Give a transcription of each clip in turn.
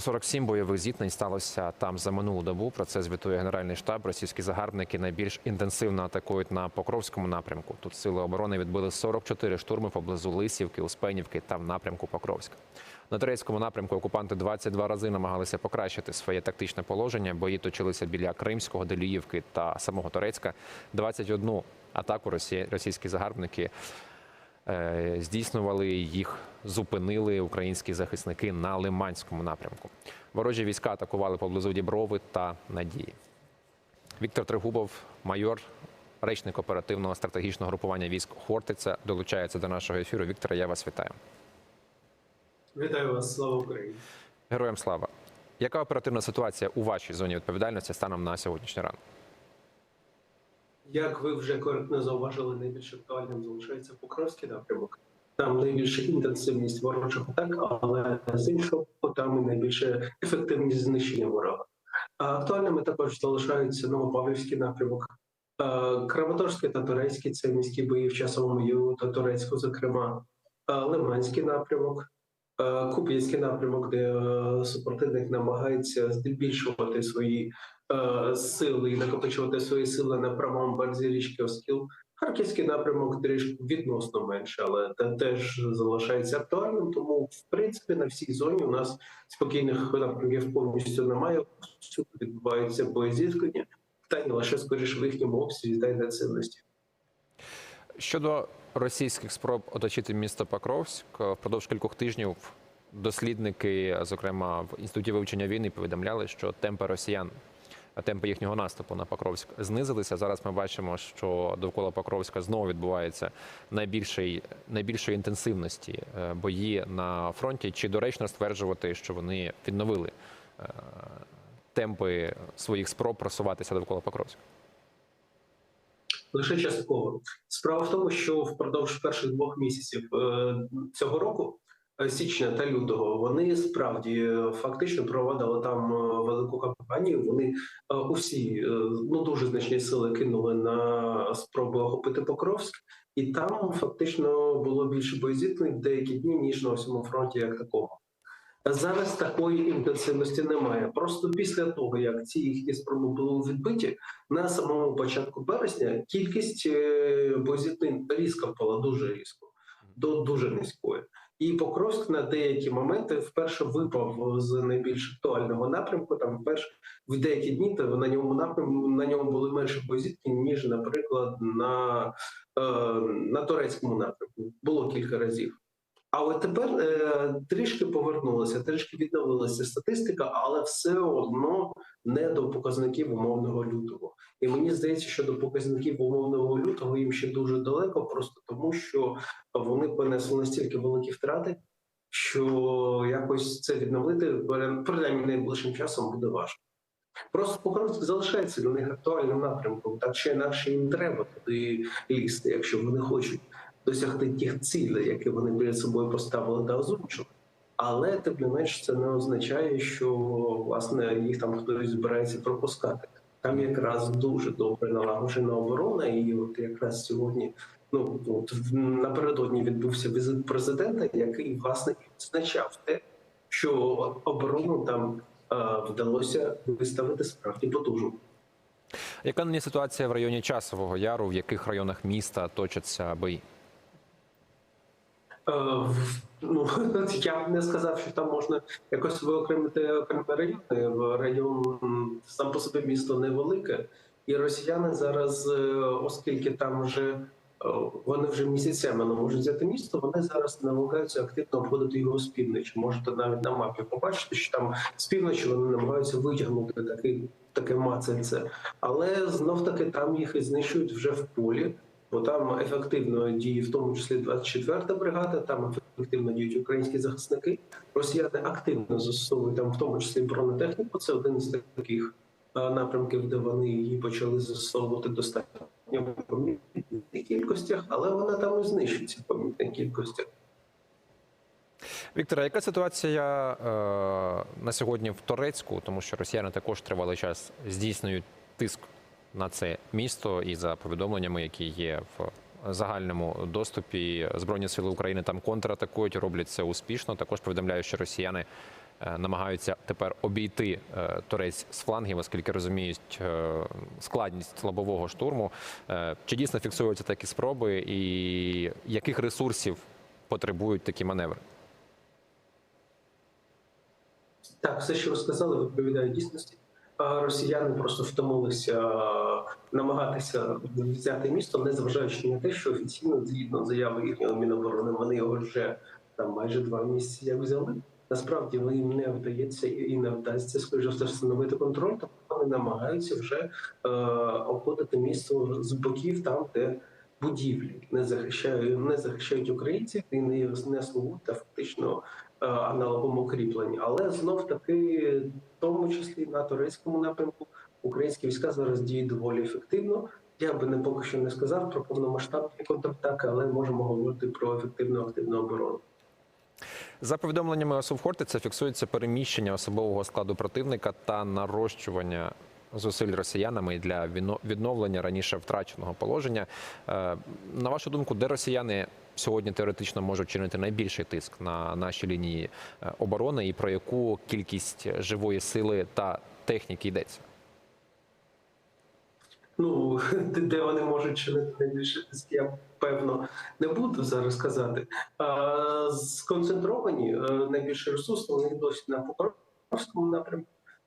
147 бойових зіткнень сталося там за минулу добу. Про це звітує Генеральний штаб. Російські загарбники найбільш інтенсивно атакують на Покровському напрямку. Тут сили оборони відбили 44 штурми поблизу Лисівки, Успенівки та в напрямку Покровська. На турецькому напрямку окупанти 22 рази намагалися покращити своє тактичне положення. Бої точилися біля Кримського, Деліївки та самого Турецька. 21 атаку росі- російські загарбники здійснювали їх, зупинили українські захисники на Лиманському напрямку. Ворожі війська атакували поблизу Діброви та Надії. Віктор Тригубов, майор, речник оперативного стратегічного групування військ Хортиця, долучається до нашого ефіру. Віктора, я вас вітаю. Вітаю вас, слава Україні. Героям слава. Яка оперативна ситуація у вашій зоні відповідальності станом на сьогоднішній ранок? Як ви вже коректно зауважили, найбільш актуальним залишається Покровський напрямок. Там найбільша інтенсивність ворожих атак, але з іншого там і найбільша ефективність знищення ворога. Актуальними також залишаються Новопавлівський напрямок, Краматорський та Турецький це міські бої в часовому Югу та Турецьку, зокрема, Лиманський напрямок, Куп'янський напрямок, де е, супротивник намагається збільшувати свої сили і накопичувати свої сили на правому березі річки Оскіл. Харківський напрямок трішки відносно менше, але те- теж залишається актуальним. Тому, в принципі, на всій зоні у нас спокійних напрямків повністю немає. Всюди відбуваються боєзіткнення, питання лише скоріше в їхньому обсязі та інтенсивності. Щодо російських спроб оточити місто Покровськ, впродовж кількох тижнів дослідники, зокрема в інституті вивчення війни, повідомляли, що темпи росіян, темпи їхнього наступу на Покровськ знизилися. Зараз ми бачимо, що довкола Покровська знову відбувається найбільший, найбільшої інтенсивності е, бої на фронті. Чи доречно стверджувати, що вони відновили е, темпи своїх спроб просуватися довкола Покровська? лише частково. Справа в тому, що впродовж перших двох місяців е, цього року, січня та лютого, вони справді е, фактично проводили там е, велику кампанію. Вони е, усі ну дуже значні сили кинули на спроби охопити Покровськ, і там фактично було більше боєзіткнень деякі дні ніж на всьому фронті, як такому. Зараз такої інтенсивності немає. Просто після того, як ці їхні спроби були відбиті, на самому початку березня кількість боєзіткнень різко впала дуже різко, до дуже низької. І Покровськ на деякі моменти вперше випав з найбільш актуального напрямку. Там вперше в деякі дні то на ньому напрямку на ньому були менше позитки, ніж, наприклад, на, е, на турецькому напрямку. Було кілька разів. Але тепер е, трішки повернулася, трішки відновилася статистика, але все одно не до показників умовного лютого. І мені здається, що до показників умовного лютого їм ще дуже далеко, просто тому що вони понесли настільки великі втрати, що якось це відновити принаймні найближчим часом буде важко. Просто Покровськ залишається для них актуальним напрямком, так чи інакше їм треба туди лізти, якщо вони хочуть досягти тих цілей, які вони перед собою поставили та озвучили. Але тим не менш це не означає, що власне їх там хтось збирається пропускати. Там якраз дуже добре налагоджена оборона, і от якраз сьогодні, ну от напередодні відбувся візит президента, який власне відзначав те, що оборону там е, вдалося виставити справді потужно. Яка нині ситуація в районі Часового Яру? В яких районах міста точаться бої? Е, Ну я б не сказав, що там можна якось виокремити окремі райони. В район сам по собі місто невелике, і росіяни зараз, е, оскільки там вже е, вони вже місяцями не можуть взяти місто, вони зараз намагаються активно обходити його з півночі. Можете навіть на мапі побачити, що там з півночі вони намагаються витягнути такий таке мацельце, але знов таки там їх і знищують вже в полі бо там ефективно діє в тому числі 24-та бригада, там ефективно діють українські захисники. Росіяни активно застосовують там, в тому числі бронетехніку. Це один з таких е, напрямків, де вони її почали застосовувати достатньо в помітних кількостях, але вона там і знищується в помітних кількостях. Віктора, яка ситуація е, на сьогодні в Торецьку? Тому що росіяни також тривалий час здійснюють тиск на це місто, і за повідомленнями, які є в загальному доступі, збройні сили України там контратакують, роблять це успішно. Також повідомляють, що росіяни е, намагаються тепер обійти е, турець з флангів, оскільки розуміють е, складність лобового штурму. Чи дійсно фіксуються такі спроби, і яких ресурсів потребують такі маневри? Так, все, що ви сказали, відповідає дійсності. Росіяни просто втомилися намагатися взяти місто, незважаючи на те, що офіційно згідно заяви їхнього міноборони, вони його вже там майже два місяці як взяли. Насправді їм не вдається і не вдасться скоріше все встановити контроль, тобто вони намагаються вже е, обходити місто з боків, там де будівлі не захищають, не захищають українців і не, не слугують та фактично аналогом укріплень. Але знов таки, в тому числі на турецькому напрямку, українські війська зараз діють доволі ефективно. Я би не поки що не сказав про повномасштабні контратаки, але можемо говорити про ефективну активну оборону. За повідомленнями Хортиця фіксується переміщення особового складу противника та нарощування зусиль росіянами для відно- відновлення раніше втраченого положення. Е, На вашу думку, де росіяни сьогодні теоретично можуть чинити найбільший тиск на наші лінії е, оборони, і про яку кількість живої сили та техніки йдеться? Ну де- вони можуть чинити найбільше тиск, я певно не буду зараз казати. А, сконцентровані е, найбільше ресурси вони досі на Покровському напрямку.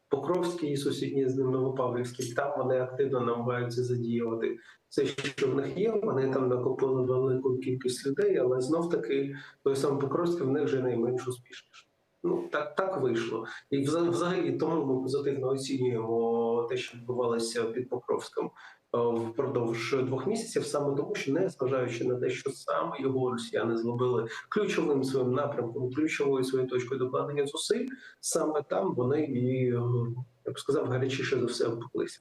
Покровський і сусідні з ним Новопавлівський. Там вони активно намагаються задіювати все, що в них є. Вони там накопили велику кількість людей, але знов таки той самий Покровський в них вже найменш успішніше. Ну так, так вийшло. І взагалі тому ми позитивно оцінюємо те, що відбувалося під Покровськом впродовж двох місяців, саме тому, що не зважаючи на те, що саме його росіяни зробили ключовим своїм напрямком, ключовою своєю точкою докладення зусиль, саме там вони і е, я б сказав гарячіше за все обпеклися.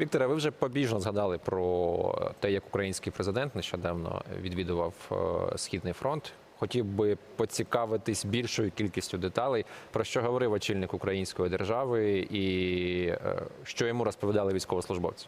Вікторе, ви вже побіжно згадали про те, як український президент нещодавно відвідував е, східний фронт. Хотів би поцікавитись більшою кількістю деталей, про що говорив очільник української держави, і е, що йому розповідали військовослужбовці.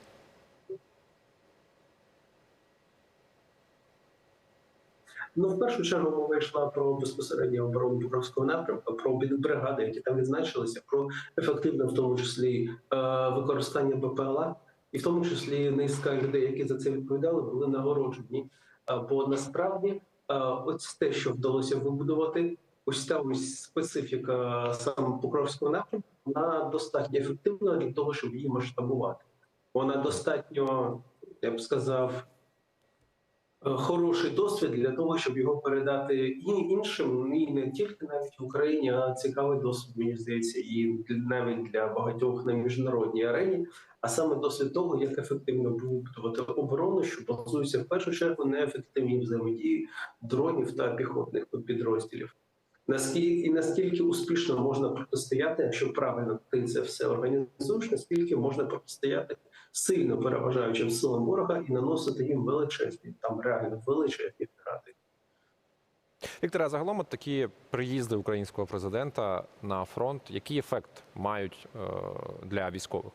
Ну, в першу чергу мова йшла про безпосередньо оборону Покровського напрямку, про бригади, які там відзначилися, про ефективне, в тому числі е, використання БПЛА, і в тому числі низка людей, які за це відповідали, були нагороджені. Е, Бо насправді, е, ось те, що вдалося вибудувати, ось та ось специфіка саме Покровського напрямку, вона достатньо ефективна для того, щоб її масштабувати. Вона достатньо, я б сказав. Е, Хороший досвід для того, щоб його передати і іншим, і не тільки навіть в Україні, а цікавий досвід, мені здається, і навіть для багатьох на міжнародній арені. А саме досвід того, як ефективно вибудувати оборону, що базується в першу чергу на ефективній взаємодії дронів та піхотних підрозділів. Наскільки і наскільки успішно можна протистояти, якщо правильно ти це все організуєш, наскільки можна протистояти сильно переважаючим силам ворога і наносити їм величезні, там реально величезні втрати. Вікторе, а загалом от такі приїзди українського президента на фронт, який ефект мають е, для військових?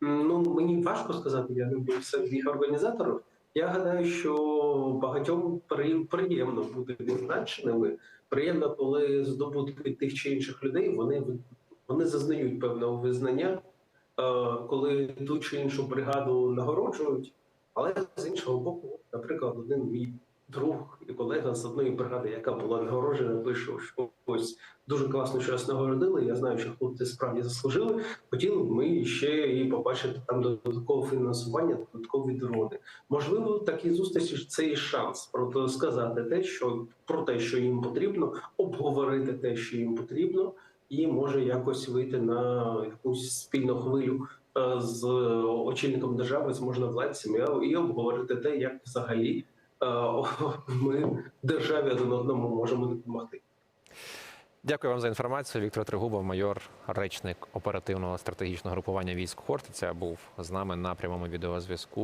Ну мені важко сказати, я не був серед їх організаторів. Я гадаю, що багатьом при- приємно бути відзначеними. Приємно, коли здобутки тих чи інших людей вони вони зазнають певного визнання, е, коли ту чи іншу бригаду нагороджують. Але з іншого боку, наприклад, один мій друг і колега з одної бригади, яка була нагороджена, пише, що ось дуже класно, що нас нагородили. Я знаю, що хлопці справді заслужили. Хотіли б ми ще і побачити там додаткове фінансування, додаткові дрони. Можливо, такі зустрічі це і шанс про сказати те, що про те, що їм потрібно, обговорити те, що їм потрібно, і може якось вийти на якусь спільну хвилю е, з очільником держави, з можновладцями, і- обговорити те, як взагалі е, ми державі один одному можемо допомогти. Дякую вам за інформацію. Віктор Тригубов, майор, речник оперативного стратегічного групування військ Хортиця, був з нами на прямому відеозв'язку.